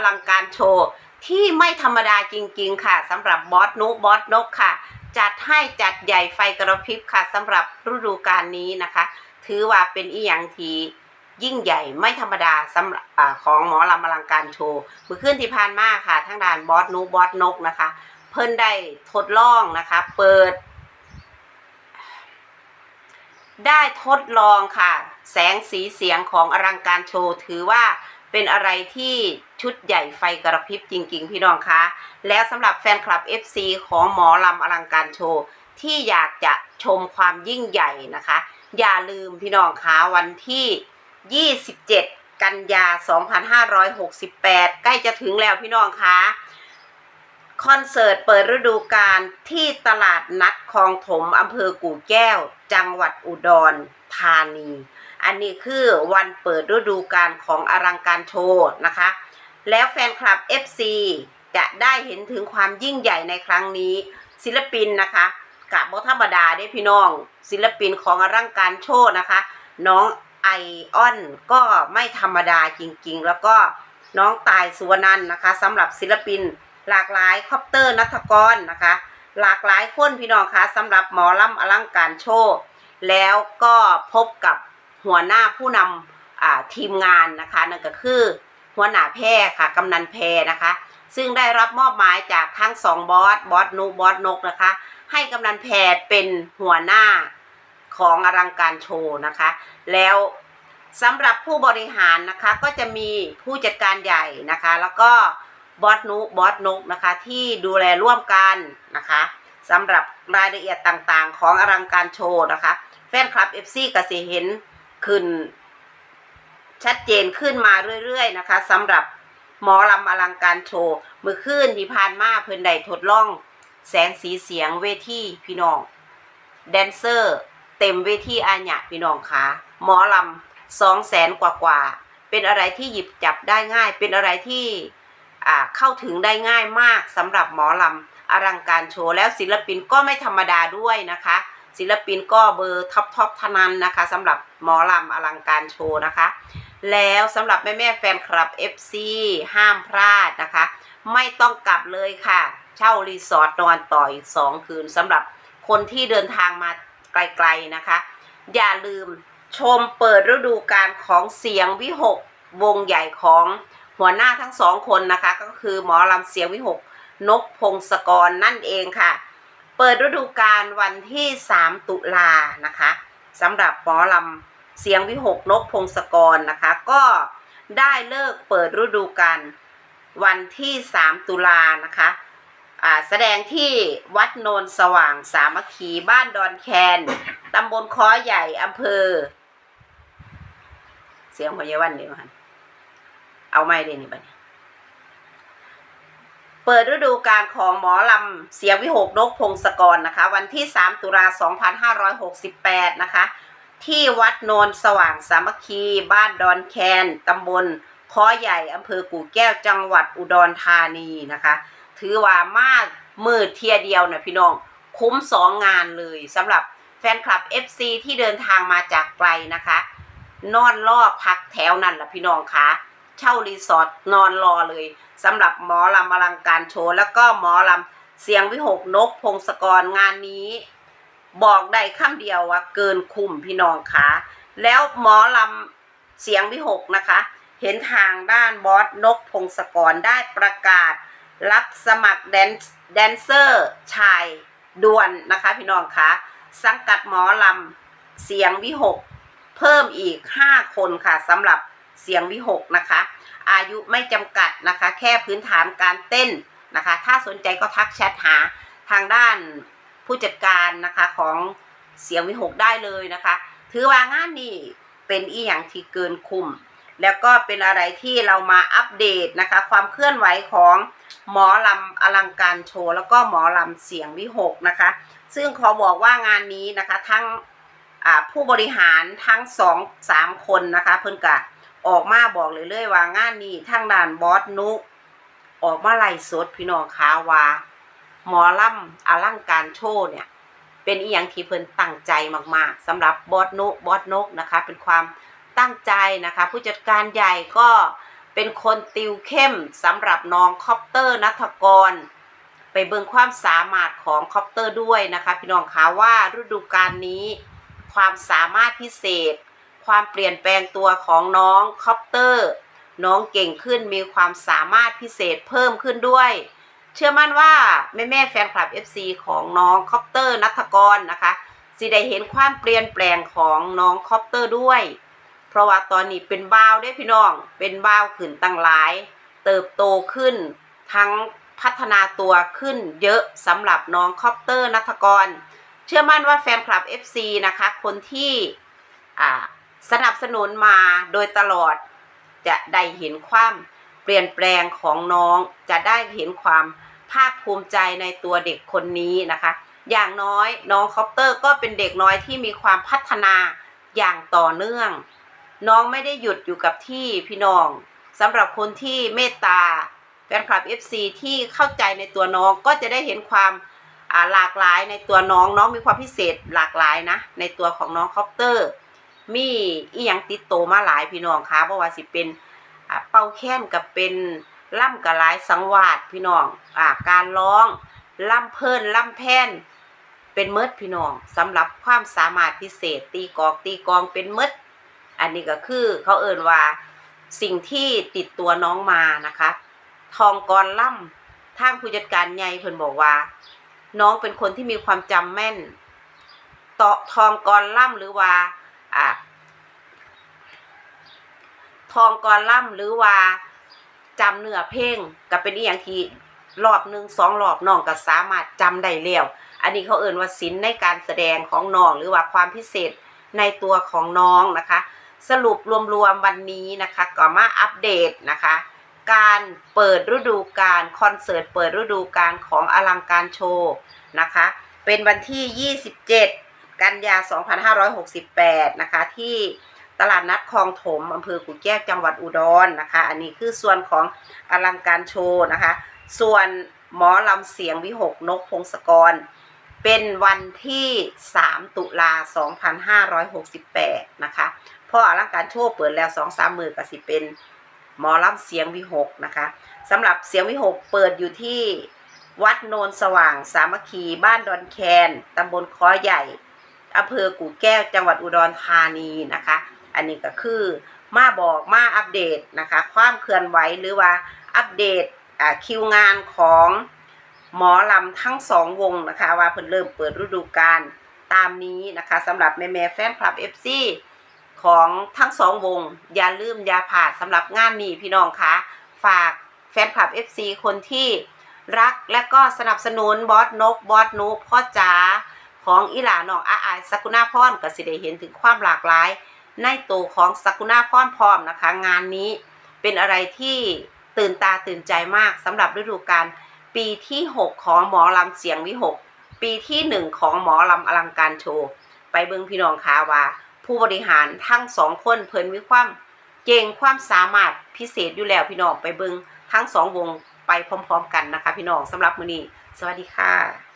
อลังการโชว์ที่ไม่ธรรมดาจริง ๆ ค่ะสำหรับบอสนุบอสนกค่ะ จัดให้จัดใหญ่ไฟกระพริบค่ะสำหรับฤดูกาลนี้นะคะ ถือว่าเป็นอีหยังทียิ่งใหญ่ไม่ธรรมดาสำหรับอของหมอลำอลังการโชว์เมื่อคืนที่ผ่านมาค่ะทั้งด่านบอสนูบอสนกนะคะ เพิ่นได้ทดลองนะคะ เปิด ได้ทดลองค่ะ แสงสีเสียงของอลังการโชว์ถือว่า เป็นอะไรที่ชุดใหญ่ไฟกระพริบจริง ๆ พี่น้องคะ แล้วสำหรับแฟนคลับ FC ของหมอลำอลังการโชว์ ที่อยากจะชมความยิ่งใหญ่นะคะ อย่าลืมพี่น้องคะวันที่ 27 กันยา 2568 ใกล้จะถึงแล้วพี่น้องคะคอนเสิร์ตเปิดฤดูกาลที่ตลาดนัดคลองถมอำเภอกู่แก้ว จังหวัดอุดรธานี อันนี้คือวันเปิดฤดูกาลของอลังการโชว์นะคะ แล้วแฟนคลับ FC จะได้เห็นถึงความยิ่งใหญ่ในครั้งนี้ ศิลปินนะคะกับบธรรมดาได้พี่น้อง ศิลปินของอลังการโชว์นะคะ น้องไอออนก็ไม่ธรรมดาจริงๆ แล้วก็น้องตายสุวรรณันนะคะสำหรับศิลปินหลากหลายคอปเตอร์นัทกรนะคะ หลากหลายคนพี่น้องคะสำหรับหมอลำอลังการโชว์แล้วก็พบกับ หัวหน้าผู้นำทีมงานนะคะนั่นก็คือหัวหน้าแพรค่ะกำนันแพรนะคะ ซึ่งได้รับมอบหมายจากทั้งสองบอสบอสนุบอสนกนะคะ ให้กำนันแพรเป็นหัวหน้าของอลังการโชว์นะคะ แล้วสำหรับผู้บริหารนะคะก็จะมีผู้จัดการใหญ่นะคะ แล้วก็บอสนุบอสนกนะคะที่ดูแลร่วมกันนะคะสำหรับรายละเอียดต่างๆ ของอลังการโชว์นะคะ แฟนคลับ FC ก็สิเห็น ขึ้น ชัดเจนขึ้นมาเรื่อยๆนะคะสำหรับหมอลำอลังการโชว์มือขึ้นที่ผ่านมาเพิ่นได้ทดลอง แสงสีเสียงเวทีพี่น้อง แดนเซอร์ เต็มเวทีอาญะพี่น้องคะหมอลำสองแสนกว่ากว่าๆเป็นอะไรที่หยิบจับได้ง่าย เป็นอะไรที่อ่าเข้าถึงได้ง่ายมากสำหรับหมอลำอลังการโชว์แล้วศิลปินก็ไม่ธรรมดาด้วยนะคะ ศิลปินก็เบอร์ท็อปท็อปทนันนะคะสำหรับหมอลำอลังการโชว์นะคะ แล้วสำหรับแม่แม่แฟนคลับ FC ห้ามพลาดนะคะ ไม่ต้องกลับเลยค่ะ เช่ารีสอร์ทนอนต่ออีก 2 คืนสำหรับคนที่เดินทางมาไกลๆนะคะ อย่าลืมชมเปิดฤดูกาลของเสียงวิหกวงใหญ่ของหัวหน้าทั้งสองคนนะคะ ก็คือหมอลำเสียงวิหกนกพงศกรนั่นเองค่ะ เปิดฤดูกาลวันที่ 3 ตุลานะคะสำหรับหมอลำเสียงวิหกนกพงศกรนะคะ ก็ได้เลิกเปิดฤดูกาลวันที่ 3 ตุลานะคะอ่าแสดงที่วัดโนนสว่างสามัคคีบ้านดอนแคนตำบลค้อใหญ่อำเภอ เสียงพยาวันเดียวกันเอาไม่ได้นี่บัดนี้ เปิดฤดูกาลของหมอลำเสียงวิหกนกพงศกรนะคะ วันที่ 3 ตุลา2568 นะคะ ที่วัดโนนสว่างสามัคคี บ้านดอนแคนตำบลค้อใหญ่อำเภอกู่แก้วจังหวัดอุดรธานีนะคะ ถือว่ามากมืดเทียเดียวนะพี่น้อง คุ้มสองงานเลยสำหรับแฟนคลับ FC ที่เดินทางมาจากไกลนะคะ นอนรอพักแถวนั่นล่ะพี่น้องคะเช่ารีสอร์ทนอนรอเลย สำหรับหมอลำอลังการโชว์แล้วก็หมอลำเสียงวิหกนกพงศกรงานนี้ บอกได้คำเดียวว่าเกินคุ้มพี่น้องคะแล้วหมอลำเสียงวิหกนะคะ เห็นทางด้านบอสนกพงศกรได้ประกาศ รับสมัครแดนแดนเซอร์ชายด่วนนะคะพี่น้องคะสังกัดหมอลำเสียงวิหก เพิ่มอีก 5 คนค่ะสำหรับ เสียงวิหกนะคะ อายุไม่จำกัดนะคะ แค่พื้นฐานการเต้นนะคะ ถ้าสนใจก็ทักแชทหาทางด้านผู้จัดการนะคะของเสียงวิหกได้เลยนะคะ ถือว่างานนี้เป็นอีหยังที่เกินคุ้มแล้วก็เป็นอะไรที่เรามาอัปเดตนะคะ ความเคลื่อนไหวของหมอลำอลังการโชว์ แล้วก็หมอลำเสียงวิหกนะคะ ซึ่งขอบอกว่างานนี้นะคะทั้งผู้บริหารทั้งสองสามคนนะคะ เพิ่นกะ ออกมาบอกเลยเลยว่างานนี้ทางด้านบอสนุออกมาไล่สดพี่น้องคะว่า หมอลำอลังการโชว์เนี่ย เป็นอีหยังที่เพิ่นตั้งใจมากๆสำหรับบอสนุบอสนกนะคะ เป็นความตั้งใจนะคะ ผู้จัดการใหญ่ก็เป็นคนติวเข้มสำหรับน้องคอปเตอร์นัทกร ไปเบิ่งความสามารถของคอปเตอร์ด้วยนะคะ พี่น้องคะว่าฤดูกาลนี้ ความสามารถพิเศษ ความเปลี่ยนแปลงตัวของน้องคอปเตอร์ น้องเก่งขึ้นมีความสามารถพิเศษเพิ่มขึ้นด้วย เชื่อมั่นว่าแม่แม่แฟนคลับ FC ของน้องคอปเตอร์นัทกรนะคะสิได้เห็นความเปลี่ยนแปลงของน้องคอปเตอร์ด้วย เพราะว่าตอนนี้เป็นบ้าวได้พี่น้อง เป็นบ้าวขึ้นตั้งหลาย เติบโตขึ้น ทั้งพัฒนาตัวขึ้นเยอะสำหรับน้องคอปเตอร์นัทกร เชื่อมั่นว่าแฟนคลับ FC นะคะ คนที่อ่า สนับสนุนมาโดยตลอดจะได้เห็นความเปลี่ยนแปลงของน้อง จะได้เห็นความภาคภูมิใจในตัวเด็กคนนี้นะคะ อย่างน้อยน้องคอปเตอร์ก็เป็นเด็กน้อยที่มีความพัฒนาอย่างต่อเนื่อง น้องไม่ได้หยุดอยู่กับที่พี่น้องสำหรับคนที่เมตตาแฟนคลับ FC ที่เข้าใจในตัวน้องก็จะได้เห็นความหลากหลายในตัวน้องน้องมีความพิเศษหลากหลายนะ ในตัวของน้องคอปเตอร์ มีอีหยังติดโตมาหลายพี่น้องคะเพราะว่าสิเป็นเป่าแค้นกับเป็นล่ำกับหลายสังวาสพี่น้องอ่าการร้องล่ำเพลินล่ำแพนเป็นเมิดพี่น้องสำหรับความสามารถพิเศษ ตีกอกตีกองเป็นเมิดอันนี้ก็คือเขาเอ่นว่าสิ่งที่ติดตัวน้องมานะคะ ทองกรล่ำทางผู้จัดการใหญ่เพิ่นบอกว่า น้องเป็นคนที่มีความจำแม่น เต่อทองกรล่ำหรือว่า อ่าทองกรล่ำหรือว่าจำเนื้อเพลงก็เป็นอีหยังที่รอบหนึ่งสองรอบน้องก็สามารถจำได้แล้วอันนี้เขาเอ่นว่าศิลในการแสดงของน้องหรือว่าความพิเศษในตัวของน้องนะคะ สรุปรวมๆวันนี้นะคะก็มาอัปเดตนะคะ การเปิดฤดูกาลคอนเสิร์ตเปิดฤดูกาลของอลังการโชว์นะคะ เป็นวันที่ 27 กันยา 2568 นะคะ ที่ตลาดนัดคลองถมอำเภอกุแก้วจังหวัดอุดรนะคะ อันนี้คือส่วนของอลังการโชว์นะคะ ส่วนหมอลำเสียงวิหกนกพงศกร เป็นวันที่ 3 ตุลา 2568 นะคะพราะอลังการโชว์เปิดแล้ว 2-3มือก็สิเป็นหมอลำเสียงวิหกนะคะสำหรับเสียงวิหกเปิดอยู่ที่วัดโนนสว่างสามัคคีบ้านดอนแคนตำบลคอใหญ่ อำเภอกู่แก้วจังหวัดอุดรธานีนะคะ อันนี้ก็คือมาบอกมาอัปเดตนะคะ ความเคลื่อนไหวหรือว่าอัปเดตคิวงานของหมอลำทั้งสองวงนะคะ ว่าเพิ่นเริ่มเปิดฤดูกาลตามนี้นะคะสำหรับแม่แม่แฟนคลับ FC ของทั้งสองวง อย่าลืมอย่าผ่านสำหรับงานนี้พี่น้องคะฝากแฟนคลับ FC คนที่รักและก็สนับสนุนบอสนกบอสนุพ่อจ๋า ของอีหลาน้องอาอายสกุณาพรก็สิได้เห็นถึงความหลากหลาย ในตัวของสกุณาพรพร้อมนะคะ งานนี้เป็นอะไรที่ตื่นตาตื่นใจมากสำหรับฤดูกาลปีที่ 6 ของหมอลำเสียงวิหก ปีที่ 1 ของหมอลำอลังการโชว์ ไปเบิงพี่น้องคะว่า ผู้บริหารทั้งสองคนเพิ่นมีความเก่งความสามารถพิเศษอยู่แล้วพี่น้องไปเบิงทั้งสองวงไปพร้อม ๆ กันนะคะ พี่น้องสำหรับมื้อนี้ สวัสดีค่ะ